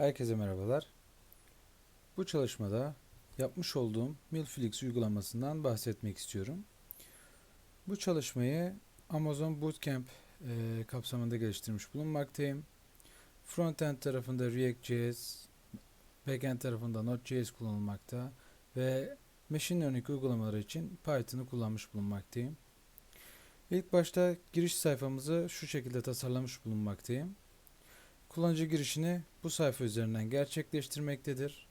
Herkese merhabalar. Bu çalışmada yapmış olduğum Milflix uygulamasından bahsetmek istiyorum. Bu çalışmayı Amazon Bootcamp e, kapsamında geliştirmiş bulunmaktayım. Frontend tarafında React.js, backend tarafında Node.js kullanılmakta ve Machine Learning uygulamaları için Python'ı kullanmış bulunmaktayım. İlk başta giriş sayfamızı şu şekilde tasarlamış bulunmaktayım. Kullanıcı girişini bu sayfa üzerinden gerçekleştirmektedir.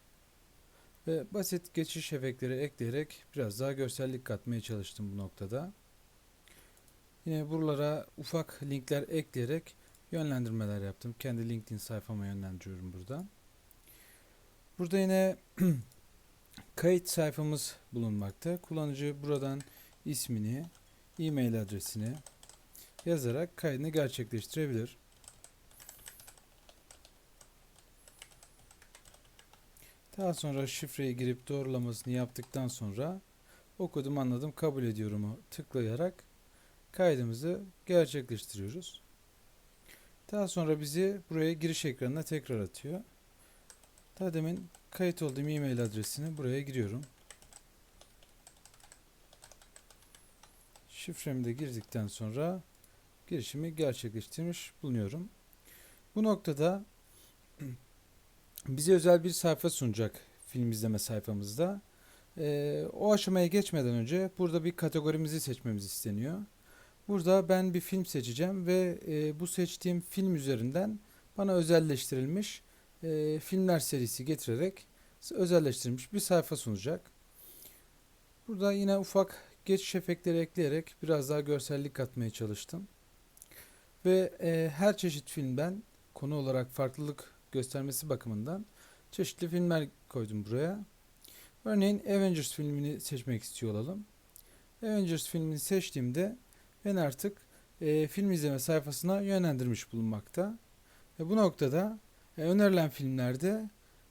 Ve basit geçiş efektleri ekleyerek biraz daha görsellik katmaya çalıştım bu noktada. Yine buralara ufak linkler ekleyerek yönlendirmeler yaptım. Kendi LinkedIn sayfama yönlendiriyorum burada. Burada yine kayıt sayfamız bulunmakta. Kullanıcı buradan ismini, e-mail adresini yazarak kaydını gerçekleştirebilir. Daha sonra şifreyi girip doğrulamasını yaptıktan sonra okudum anladım kabul ediyorumu tıklayarak kaydımızı gerçekleştiriyoruz. Daha sonra bizi buraya giriş ekranına tekrar atıyor. Daha demin kayıt olduğum e-mail adresini buraya giriyorum. Şifremi de girdikten sonra girişimi gerçekleştirmiş bulunuyorum. Bu noktada bize özel bir sayfa sunacak film izleme sayfamızda. Ee, o aşamaya geçmeden önce burada bir kategorimizi seçmemiz isteniyor. Burada ben bir film seçeceğim ve e, bu seçtiğim film üzerinden bana özelleştirilmiş e, filmler serisi getirerek özelleştirilmiş bir sayfa sunacak. Burada yine ufak geçiş efektleri ekleyerek biraz daha görsellik katmaya çalıştım. Ve e, her çeşit filmden konu olarak farklılık göstermesi bakımından çeşitli filmler koydum buraya. Örneğin Avengers filmini seçmek istiyor olalım. Avengers filmini seçtiğimde ben artık e, film izleme sayfasına yönlendirmiş bulunmakta. Ve bu noktada e, önerilen filmlerde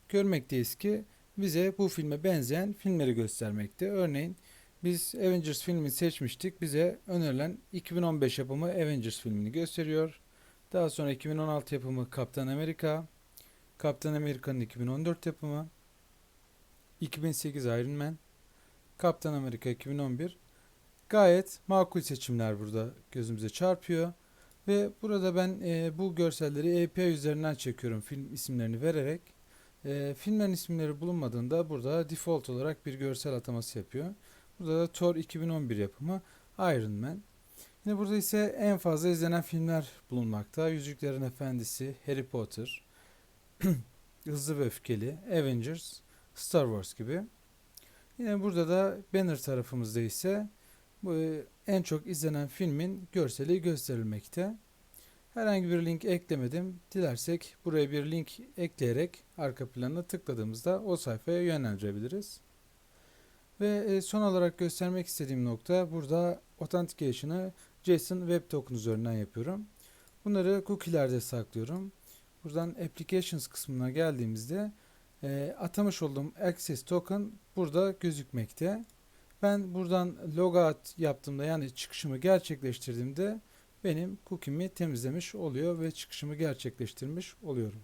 görmekteyiz ki bize bu filme benzeyen filmleri göstermekte. Örneğin biz Avengers filmini seçmiştik. Bize önerilen 2015 yapımı Avengers filmini gösteriyor. Daha sonra 2016 yapımı Kaptan Amerika, Kaptan Amerika'nın 2014 yapımı, 2008 Iron Man, Kaptan Amerika 2011. Gayet makul seçimler burada gözümüze çarpıyor. Ve burada ben e, bu görselleri API üzerinden çekiyorum film isimlerini vererek. E, filmlerin isimleri bulunmadığında burada default olarak bir görsel ataması yapıyor. Burada da Thor 2011 yapımı Iron Man. Yine burada ise en fazla izlenen filmler bulunmakta. Yüzüklerin Efendisi, Harry Potter, Hızlı ve Öfkeli, Avengers, Star Wars gibi. Yine burada da banner tarafımızda ise bu en çok izlenen filmin görseli gösterilmekte. Herhangi bir link eklemedim. Dilersek buraya bir link ekleyerek arka planına tıkladığımızda o sayfaya yönlendirebiliriz. Ve e, son olarak göstermek istediğim nokta burada Authentication'ı JSON Web Token üzerinden yapıyorum. Bunları cookie'lerde saklıyorum. Buradan Applications kısmına geldiğimizde e, atamış olduğum Access Token burada gözükmekte. Ben buradan logout yaptığımda yani çıkışımı gerçekleştirdiğimde benim cookie'mi temizlemiş oluyor ve çıkışımı gerçekleştirmiş oluyorum.